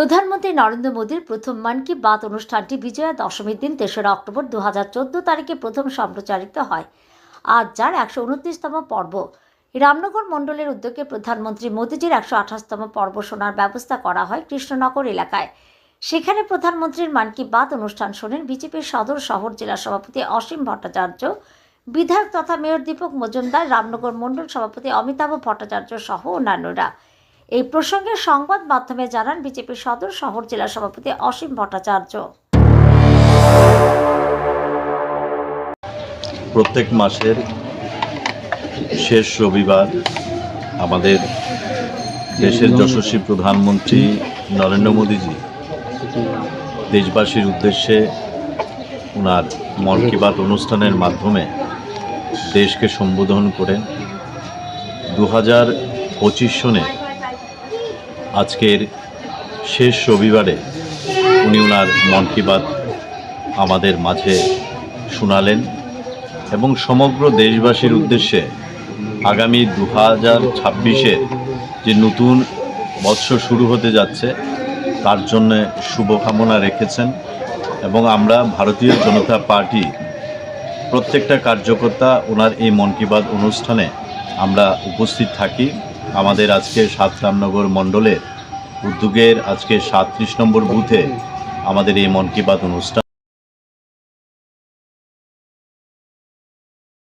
প্রধানমন্ত্রী নরেন্দ্র মোদীর প্রথম মন কি বাত অনুষ্ঠানটি বিজয়া দশমীর দিন তেসরা অক্টোবর দু হাজার চোদ্দ তারিখে প্রথম সম্প্রচারিত হয়। আজ যার একশো উনত্রিশতম পর্ব। রামনগর মণ্ডলের উদ্যোগে প্রধানমন্ত্রী মোদীজির একশো আঠাশতম পর্ব শোনার ব্যবস্থা করা হয় কৃষ্ণনগর এলাকায়। সেখানে প্রধানমন্ত্রীর মান কি বাত অনুষ্ঠান শোনেন বিজেপির সদর শহর জেলা সভাপতি অসীম ভট্টাচার্য, বিধায়ক তথা মেয়র দীপক মজুমদার, রামনগর মণ্ডল সভাপতি অমিতাভ ভট্টাচার্য সহ অন্যান্যরা। এই প্রসঙ্গে সংবাদ মাধ্যমে জানান বিজেপির সদর শহর জেলা সভাপতি অসীম ভট্টাচার্য। প্রত্যেক মাসের শেষ রবিবার আমাদের দেশের যশস্বী প্রধানমন্ত্রী নরেন্দ্র মোদীজি দেশবাসীর উদ্দেশ্যে ওনার মন কি বাত অনুষ্ঠানের মাধ্যমে দেশকে সম্বোধন করেন। দু হাজার পঁচিশ সনে আজকের শেষ রবিবারে উনি ওনার মন কি বাত আমাদের মাঝে শোনালেন এবং সমগ্র দেশবাসীর উদ্দেশ্যে আগামী দু হাজার ছাব্বিশে যে নতুন বৎসর শুরু হতে যাচ্ছে, তার জন্য শুভকামনা রেখেছেন এবং আমরা ভারতীয় জনতা পার্টি প্রত্যেকটা কার্যকর্তা ওনার এই মন কি বাত অনুষ্ঠানে আমরা উপস্থিত থাকি। আমাদের আজকে সাত রামনগর মণ্ডলের উদ্যোগের আজকে সাতত্রিশ নম্বর বুথে আমাদের এই মন কি বাত অনুষ্ঠান